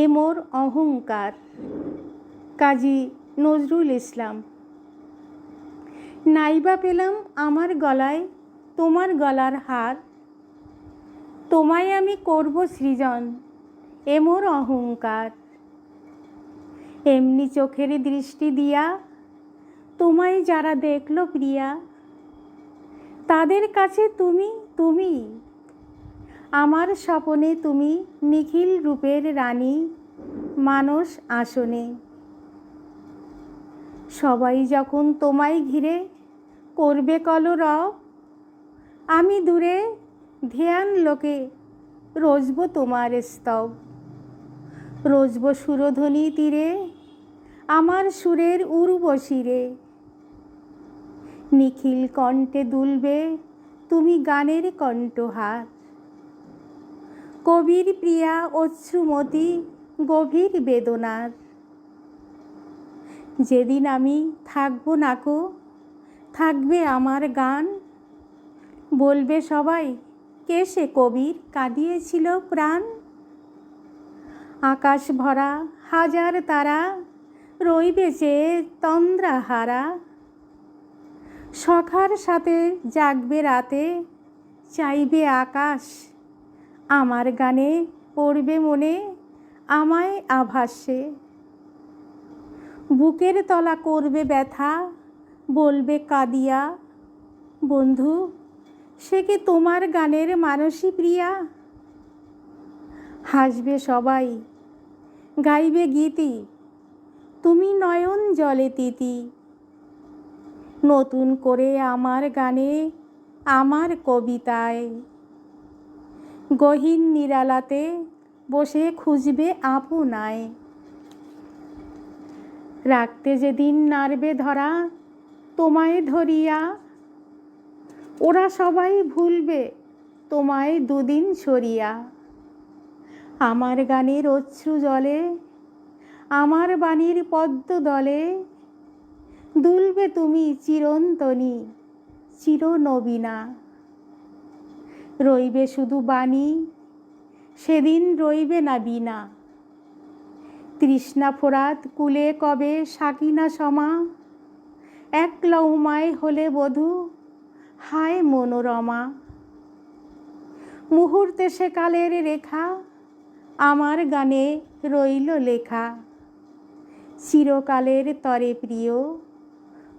এ মোর অহংকার। কাজী নজরুল ইসলাম, নাইবা পেলাম আমার গলায় তোমার গলার হার। তোমায় আমি করব সৃজন এ মোর অহংকার। এমনি চোখের দৃষ্টি দিয়া তোমায় যারা দেখল প্রিয়া, তাদের কাছে তুমি তুমি আমার স্বপনে তুমি নিখিল রূপের রানী, মানস আসনে। সবাই যখন তোমায় ঘিরে করবে কলরব, আমি দূরে ধ্যান লোকে রোজব তোমার স্তব। রোজব সুরধ্বনি তীরে, আমার সুরের উর্বশিরে নিখিল কণ্ঠে দুলবে তুমি গানের কণ্ঠহার। কবির প্রিয়া অশ্রুমতি গভীর বেদনার। যেদিন আমি থাকব নাকো থাকবে আমার গান। বলবে সবাই, কে সে কবির কাঁদিয়েছিল প্রাণ? আকাশ ভরা হাজার তারা, রইবে যে তন্দ্রাহারা সখার সাথে জাগবে রাতে, চাইবে আকাশ আমার গানে পড়বে মনে, আমায় আভাসে। বুকের তলা করবে ব্যথা, বলবে কাঁদিয়া, বন্ধু, সে কি তোমার গানের মানসী প্রিয়া? হাসবে সবাই, গাইবে গীতি, তুমি নয়ন জলে তিতি। নতুন করে আমার গানে, আমার কবিতায় গহীন নিরালাতে বসে খুঁজবে আপু আপনায় রাখতে যেদিন নারবে ধরা, তোমায় ধরিয়া ওরা সবাই ভুলবে, তোমায় দুদিন সরিয়া। আমার গানের অশ্রু জলে, আমার বাণীর পদ্ম দলে, দুলবে তুমি চিরন্তনী, চিরনবীনা। রইবে শুধু বাণী, সেদিন রইবে না বিনা তৃষ্ণা ফোরাত কুলে কবে সাকিনা সমা? এক লৌমায় হলে বধূ, হায় মনোরমা। মুহূর্তে সে কালের রেখা, আমার গানে রইল লেখা। চিরকালের তরে প্রিয়,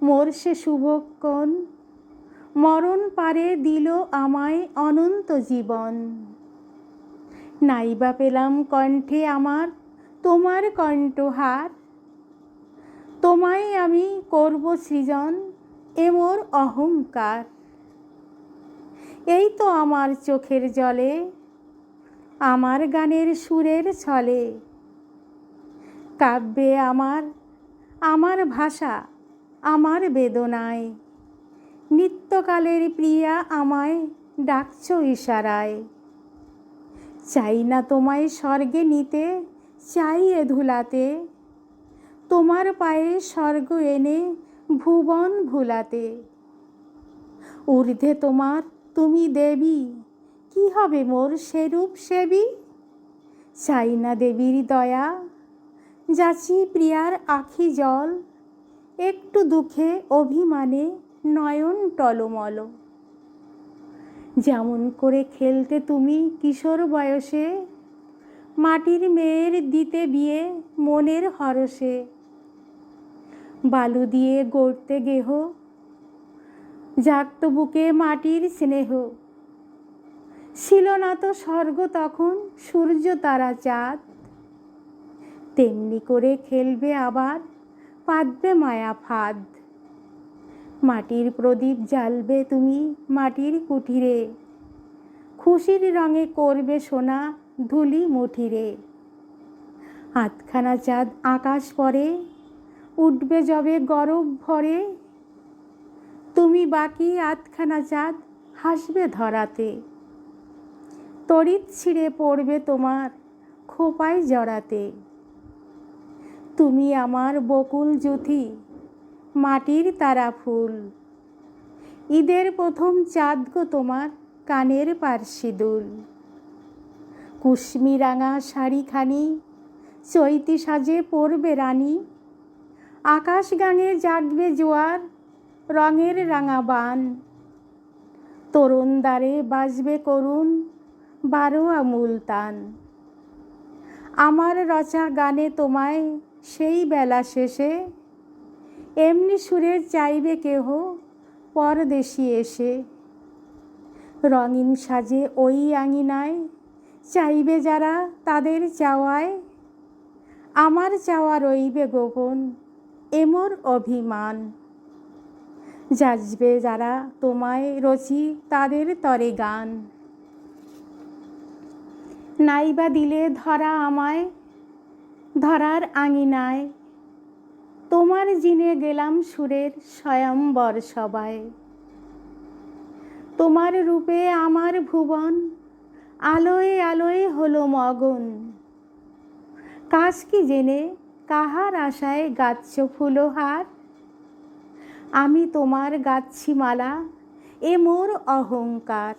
মোর সে শুভক্ষণ মরণ পারে দিল আমায় অনন্ত জীবন। নাইবা পেলাম কণ্ঠে আমার তোমার কণ্ঠহার। তোমায় আমি করব সৃজন এ মোর অহংকার। এই তো আমার চোখের জলে, আমার গানের সুরের ছলে। কাব্যে আমার আমার ভাষা, আমার বেদনায়। নিত্যকালের প্রিয়া আমায় ডাকছ ইশারায়। চাই না তোমায় স্বর্গে নিতে, চাই এ ধুলাতে। তোমার পায়ে স্বর্গ এনে ভুবন ভুলাতে। ঊর্ধ্বে তোমার তুমি দেবী, কি হবে মোর সেরূপ সেবী? চাই না দেবীর দয়া, যাচি প্রিয়ার আখি জল, একটু দুঃখে অভিমানে নয়ন টলমল। যেমন করে খেলতে তুমি কিশোর বয়সে, মাটির মেয়ের দিতে বিয়ে মনের হরসে বালু দিয়ে গড়তে গেহ, জাগত বুকে মাটির স্নেহ। ছিল না তো স্বর্গ তখন সূর্য তারা চাঁদ। তেমনি করে খেলবে আবার, পাতবে মায়া ফাঁদ। মাটির প্রদীপ জ্বালবে তুমি মাটির কুঠিরে। খুশির রঙে করবে সোনা ধুলি মুঠিরে। আধখানা চাঁদ আকাশ পরে, উঠবে যবে গরব ভরে। তুমি বাকি আধখানা চাঁদ হাসবে ধরাতে। তড়িৎ ছিঁড়ে পড়বে তোমার খোপায় জড়াতে। তুমি আমার বকুল জুথি মাটির তারা ফুল। ঈদের প্রথম চাঁদ গো তোমার, কানের পার্সি দুল। কুশ্মি রাঙা শাড়িখানি, চৈতি সাজে পড়বে রানী। আকাশ গাঙে জাগবে জোয়ার, রঙের রাঙা বান। তরুণ দ্বারে বাজবে করুণ, বারো আমুল তান। আমার রচা গানে তোমায়, সেই বেলা শেষে এমনি সুরে চাইবে কেহ, পরদেশি এসে। রঙিন সাজে ওই আঙিনায়, চাইবে যারা তাদের চাওয়ায়। আমার চাওয়া রইবে গোপন, এমর অভিমান। যাজবে যারা তোমায় রচি তাদের তরে গান। নাইবা দিলে ধরা আমায়, ধরার আঙিনায়। তোমার জিনে গেলাম সুরের স্বয়ম্বর সবাই তোমার রূপে আমার ভুবন, আলোয় আলোয় হলো মগন। কাজ কি জেনে কাহার আশায় গাচ্ছ ফুলহার আমি তোমার গাচ্ছি মালা এ মোর অহংকার।